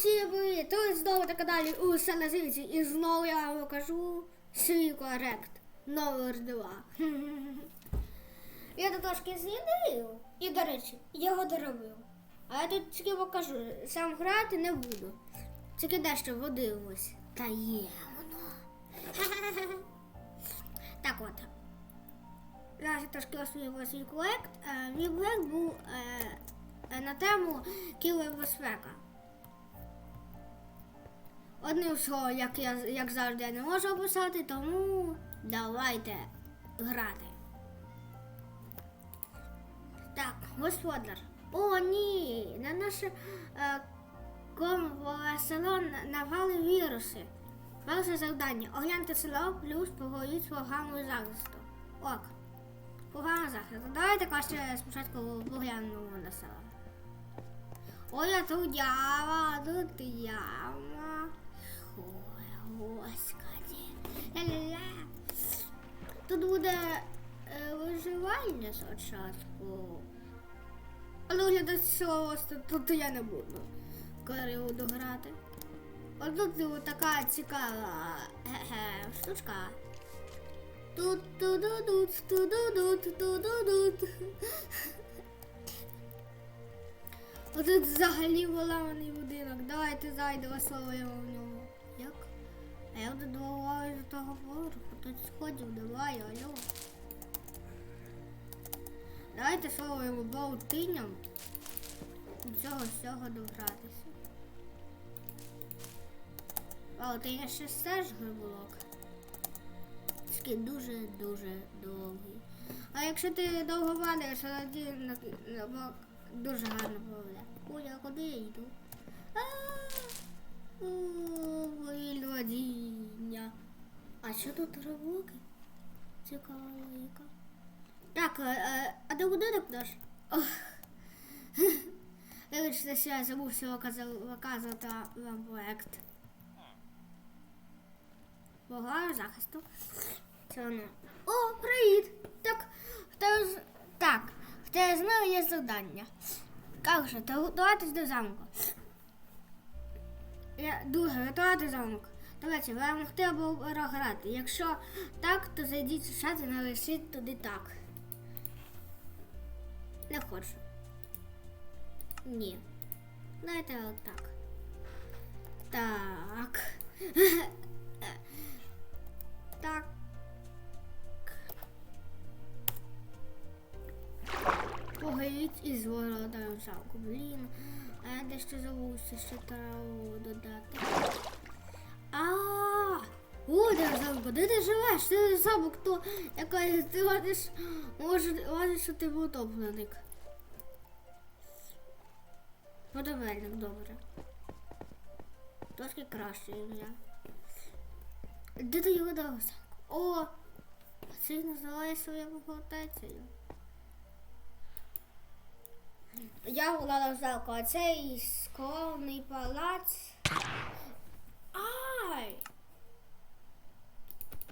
Усім привіт! Знову на каналі у Салазиці і знову я вам покажу свій корект номер 2. Я тут трошки змінив і, до речі, його доробив. А я тут тільки покажу, сам грати не буду. Тільки дещо подивимось. Таємно. Так от. Зараз я трошки освітлюю свій проект. Е, Мій проект був е, на тему кібербезпека. Одним словом, як я як завжди я не можу описати, тому давайте грати. Так, господар. О, ні! На наше е, село навали віруси. Перше завдання. Огляньте село плюс поговоріть з програмою захисту. Ок. Програма захисту. Давайте краще спочатку поглянемо на село. Ой, а тут яма, тут яма. Господи. Ля-ля-ля. Тут буде е, виживання спочатку. Але виглядає що тут, тут я не буду, коли я буду грати. От тут така цікава штучка. Тут ту-ду-дут, ту-ду-дут, ту-ду-дут. Отут взагалі поламаний будинок. Давайте зайдемо в нього. А я тут добуваю до того поверху, тут сходів немає, алло. Давайте словимо баутиням до цього всього добратися. Баутиня ще теж грибулок. Такий дуже-дуже довгий. А якщо ти довго валяєш, тоді дуже гарно поведе. А куди я йду? А, мої. А що тут рибоки? Цікава логіка. Так, е, е, а де будинок наш? Вибачте, що я забувся показувати вам проект. Бога захисту. Це воно. О, привіт! Так, тебе з- так, в тебе знову є завдання. Як же, готуватись до замку. Я дуже готувати замок. Давайте, вам могти або грати. Якщо так, то зайдіть у чат і напишіть туди так. Не хочу. Ні. Давайте отак. Так. Так. Поговоріть із воротарем замку. Блін, дещо забувся, що треба додати. А, о, де ти живеш? Ти замок, то якась ти ходиш, може, може, що ти був утопленик. Водовельник, добре. Трошки краще ім'я. Де ти його дав? О! Це називає своєю фортецею. Я була замку, а цей скромний палац. Ай!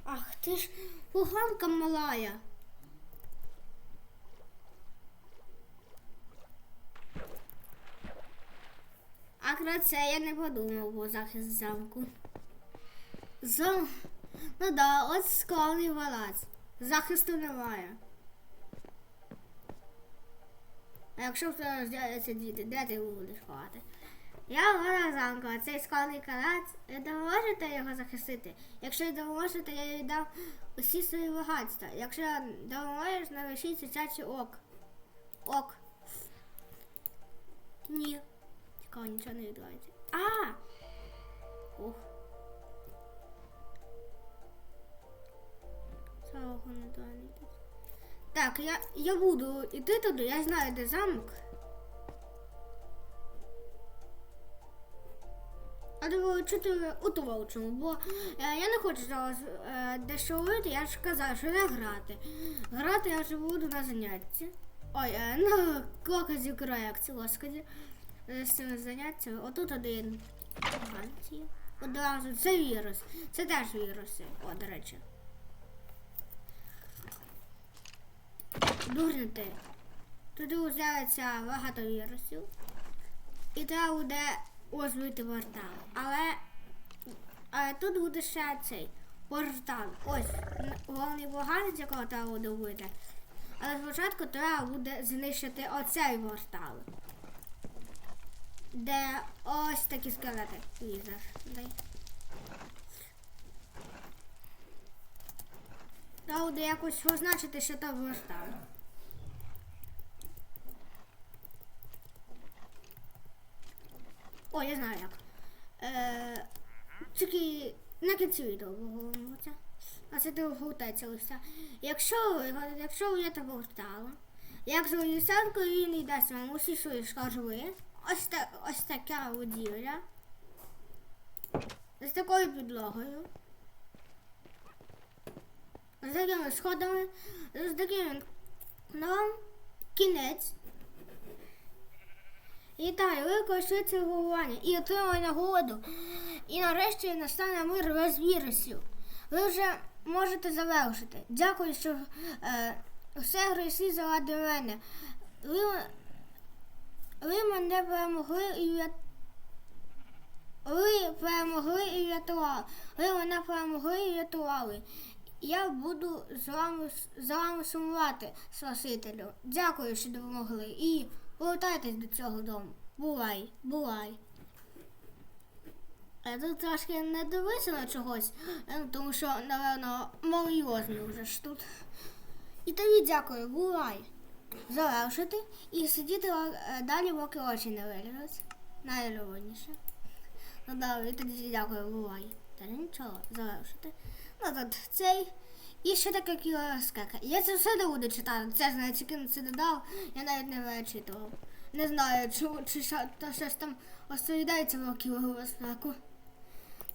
Ах, ти ж поганка малая. А про це я не подумав, бо захист замку. Зам... Ну да, от скромний палац. Захисту немає. А якщо в тебе з'являться діти, де ти будеш ховати? Я вона замку, цей складний палац, ви допоможете його захистити? Якщо не допоможете, я віддам усі свої багатства. Якщо допоможеш, напишіть сучачий ок. Ок. Ні. Цікаво, нічого не відбувається. А! Ух. Цього не далі. Так, я, я буду йти туди, я знаю, де замок. А думаю, що ти у чому, бо е, я не хочу зараз е, дещо говорити, я ж казав, що не грати. Грати я вже буду на занятті. Ой, е, на клоказі проекції, господи. Е, З цими заняттями. Отут один. Одразу це вірус. Це теж віруси. О, до речі. Дурнити. Туди з'явиться багато вірусів. І треба буде озвити портал. Але, але тут буде ще цей портал. Ось головний поганець, якого треба буде вбити. Але спочатку треба буде знищити оцей портал. Де ось такі скелети. Візер. Треба буде якось позначити, що то портал. О, я знаю як. Е, тільки на кінці відео поговоримо. А це ти гутається листа. Якщо якщо ви є такого стало, як з лисянкою він не дасть вам усі свої скарби, ось, та, ось така будівля. З такою підлогою. З такими сходами, з таким нам кінець. І так, великої швидше головування і отримали нагоду. І нарешті настане мир без вірусів. Ви вже можете завершити. Дякую, що е, все гресі заради мене. Ви, ви мене перемогли і врят... Ви перемогли і врятували. Ви мене перемогли і врятували. Я буду з вами, з вами сумувати, Спасителю. Дякую, що допомогли. І повертайтесь до цього дому. Бувай, бувай. Я тут трошки не дивився на чогось, е, тому що, напевно, малойозний вже ж тут. І тобі дякую, бувай. Завершити і сидіти е, далі, поки очі не вилізуть. Найлюбовніше. Ну і тоді дякую, бувай. Та нічого, завершити. Ну тут цей. І ще таке кілоскека. Я це все не буду читати. Це тільки на це додав, я навіть не вичитував. Не знаю, чи, чи що, та щось там розповідається про кібербезпеку.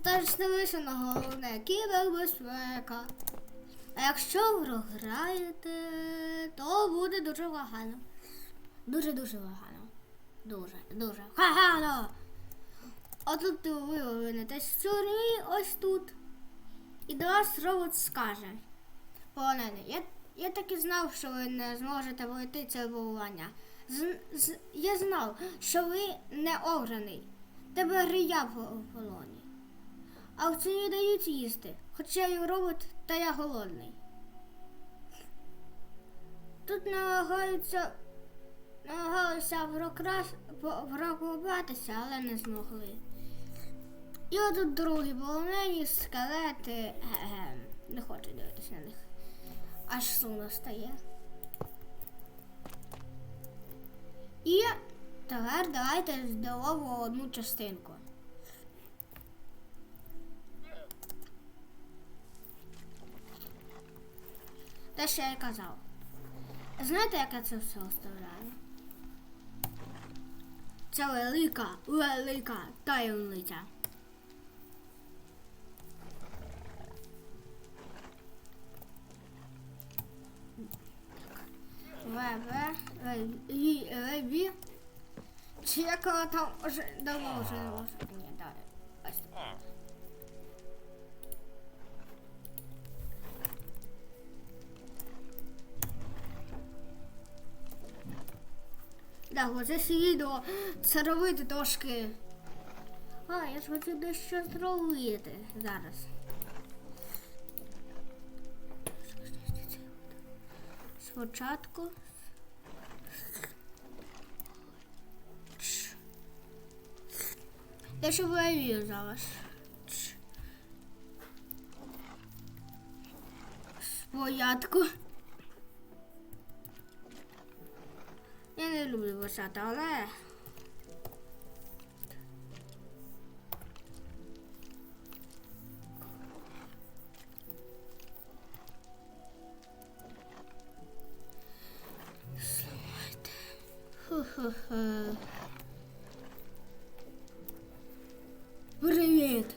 Та ж не вийшло на головне кібербезпека. А якщо ви програєте, то буде дуже погано. Дуже-дуже погано. Дуже, дуже погано. А тут ви винетесь в тюрмі ось тут. І до вас робот скаже. Полонений, я, я так і знав, що ви не зможете пройти це вибування. З, з, я знав, що ви не обраний. Тебе грія в полоні. А в цій дають їсти, хоча я робот, та я голодний. Тут намагаються намагалися по- але не змогли. І отут другі полонені скелети. Ге-ге, Не хочу дивитися на них. Аж сумно стає. І тепер давайте здорову одну частинку. Те, що я казав. Знаєте, як я це все оставляю? Це велика, велика таємниця. ВВ, Ві, Ві. Чи яка там вже давно вже не. Ні, далі. Ось. Да, оце ж відео це робити трошки. А, я ж хочу дещо зробити зараз. Спочатку. Я ще вивію зараз. Спочатку. Я не люблю висати, але. Ху-ху-ху. Привіт.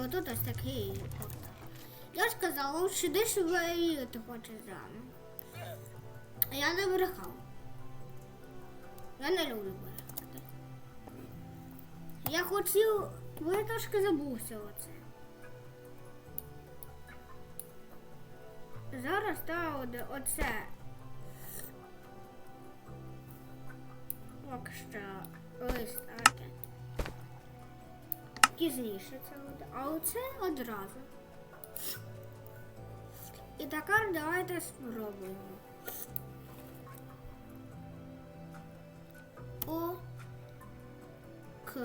Злякався. Тут ось такий портал. Я ж казала, що дешево і ти хочеш рано. А я не брехав. Я не люблю брехати. Я хотів, я трошки забувся оце. Зараз та оце. Поки що лист. Пізніше це буде. А оце одразу. І тепер давайте спробуємо. О. К.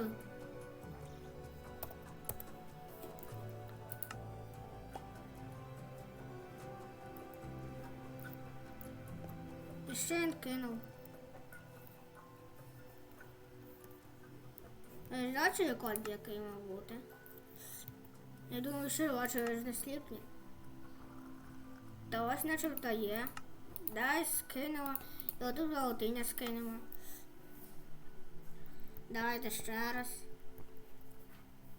Ще він кинув. Бачили код, який мав бути? Я думаю, бачили ж не сліпні. Та ось начебто є. Дай скинула. І отут золотиня скинемо. Давайте ще раз.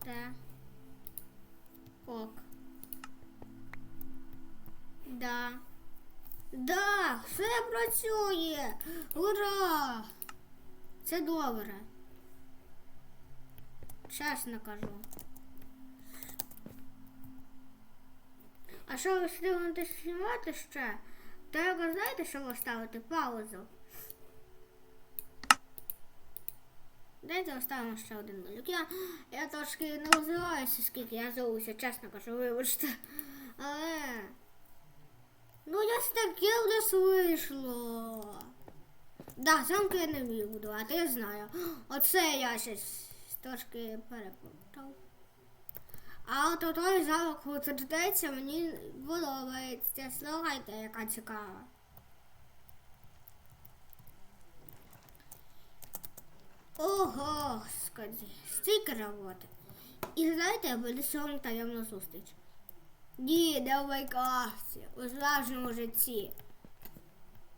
Те. Ок. Да. Да, все працює. Ура! Це добре. Чесно кажу. А що ви встигнете знімати ще? Треба знаєте, що ви ставити паузу. Дайте оставимо ще один нулик. Я, я трошки не розвиваюся, скільки я зовуся, чесно кажу, вибачте. Але. Ну, я ж таке в вийшло. Да, замки я не вмію будувати, я знаю. Оце я щось трошки переплутав. А от той замок утверджується, мені подобається. Слухайте, яка цікава. О, господи, стільки роботи. І знаєте, буде сьогодні таємна зустріч. Ні, не в Майнкрафті, у справжньому житті.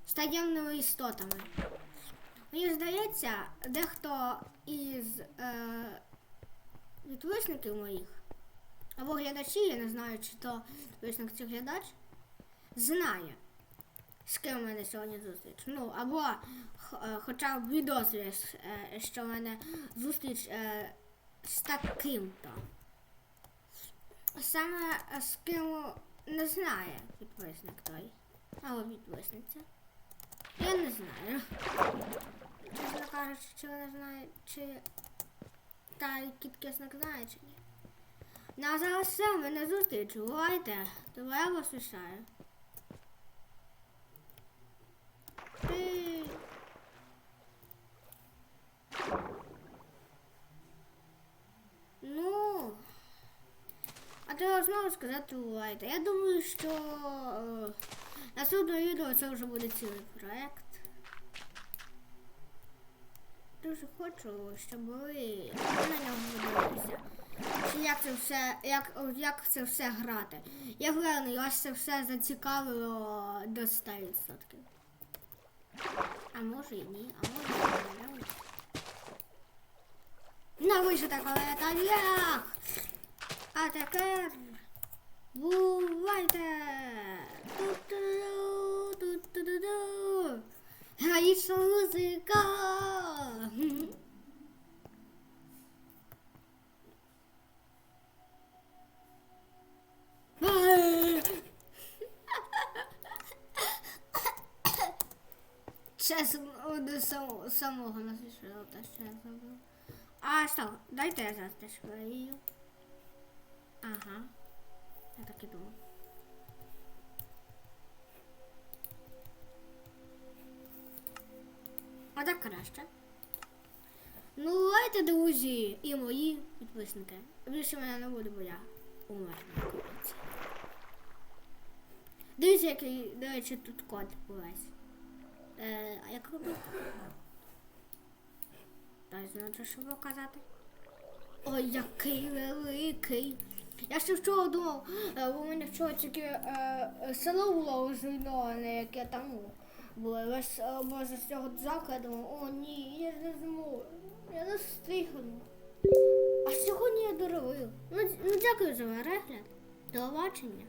З таємними істотами. Мені здається, дехто із е, підписників моїх, або глядачі, я не знаю, чи то підписник чи глядач, знає, з ким у мене сьогодні зустріч. Ну, або х- е, хоча б відозрює, е, що в мене зустріч е, з таким-то. Саме е, з ким не знає підписник той. Або підписниця. Я не знаю. Чесно кажучи, чи вона знає, чи та кіткісник знає, чи ні. Ну а зараз все, в мене зустріч. Бувайте. Давай я вас лишаю. Ти. Ну. А треба знову сказати бувайте. Я думаю, що е, наступне відео це вже буде цілий проект. Дуже хочу, щоб ви на ньому подивилися. Чи як це все, як, як це все грати. Я впевнений, вас це все зацікавило до 100%. А може і ні, а може і ні. На вище такого так. А тепер бувайте! Ту-ту-ду, ту-ту-ду-ду. Граюча музика! Чесно, до самого, самого насвішила те, що я забув. А що, дайте я зараз теж вию. Ага. Я так і думав. А так краще. Ну, лайте, друзі, і мої підписники. Більше мене не буде, бо я умер на кінці. Дивіться, який, до речі, тут код увесь. Е, а як робити? Дай значить, що показати. Ой, який великий. Я ще вчора думав, е, у мене вчора тільки е, е, село було зруйноване, яке там було. Весь може боже з цього дзака, я думав, о ні, я не зможу. Я не встигну. А сьогодні я доробив. Ну, ну дякую за перегляд. До побачення.